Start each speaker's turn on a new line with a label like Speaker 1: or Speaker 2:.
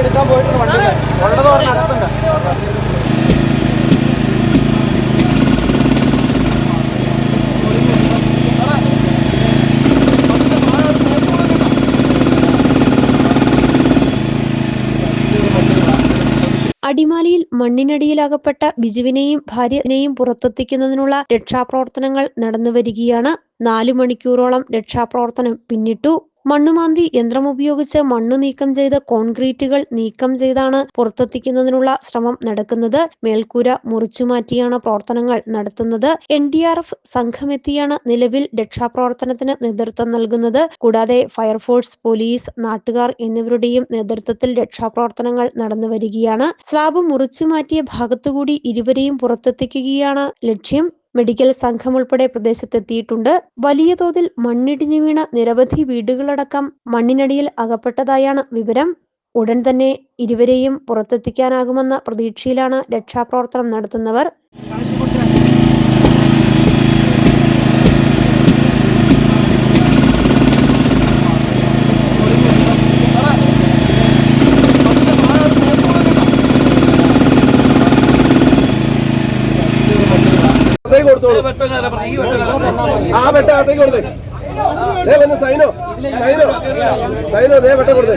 Speaker 1: എടുക്കാൻ പോയിട്ടുണ്ട് വണ്ടി ഉള്ളത് പറഞ്ഞ
Speaker 2: അടിമാലിയിൽ മണ്ണിനടിയിലകപ്പെട്ട ബിജുവിനെയും ഭാര്യനെയും പുറത്തെത്തിക്കുന്നതിനുള്ള രക്ഷാപ്രവർത്തനങ്ങൾ നടന്നുവരികയാണ് നാലു മണിക്കൂറോളം രക്ഷാപ്രവർത്തനം പിന്നിട്ടു. മണ്ണുമാന്തി യന്ത്രമുപയോഗിച്ച് മണ്ണു നീക്കം ചെയ്ത് കോൺക്രീറ്റുകൾ നീക്കം ചെയ്താണ് പുറത്തെത്തിക്കുന്നതിനുള്ള ശ്രമം നടക്കുന്നത്. മേൽക്കൂര മുറിച്ചുമാറ്റിയാണ് പ്രവർത്തനങ്ങൾ നടത്തുന്നത്. എൻ ഡി ആർ എഫ് സംഘമെത്തിയാണ് നിലവിൽ രക്ഷാപ്രവർത്തനത്തിന് നേതൃത്വം നൽകുന്നത്. കൂടാതെ ഫയർഫോഴ്സ് പോലീസ് നാട്ടുകാർ എന്നിവരുടെയും നേതൃത്വത്തിൽ രക്ഷാപ്രവർത്തനങ്ങൾ നടന്നുവരികയാണ് സ്ലാബ് മുറിച്ചുമാറ്റിയ ഭാഗത്തുകൂടി ഇരുവരെയും പുറത്തെത്തിക്കുകയാണ് ലക്ഷ്യം. മെഡിക്കൽ സംഘം ഉൾപ്പെടെ പ്രദേശത്തെത്തിയിട്ടുണ്ട്. വലിയ തോതിൽ മണ്ണിടിഞ്ഞു വീണ നിരവധി വീടുകളടക്കം മണ്ണിനടിയിൽ അകപ്പെട്ടതായാണ് വിവരം. ഉടൻ തന്നെ ഇരുവരെയും പുറത്തെത്തിക്കാനാകുമെന്ന പ്രതീക്ഷയിലാണ് രക്ഷാപ്രവർത്തനം നടത്തുന്നവർ.
Speaker 3: അകത്തേക്ക് കൊടുത്തോളൂ. ആ വെട്ട അകത്തേക്ക് കൊടുത്തേ. ദേ വന്ന് സൈനോ സൈനോ സൈനോ ദേ വെട്ട കൊടുത്തേ.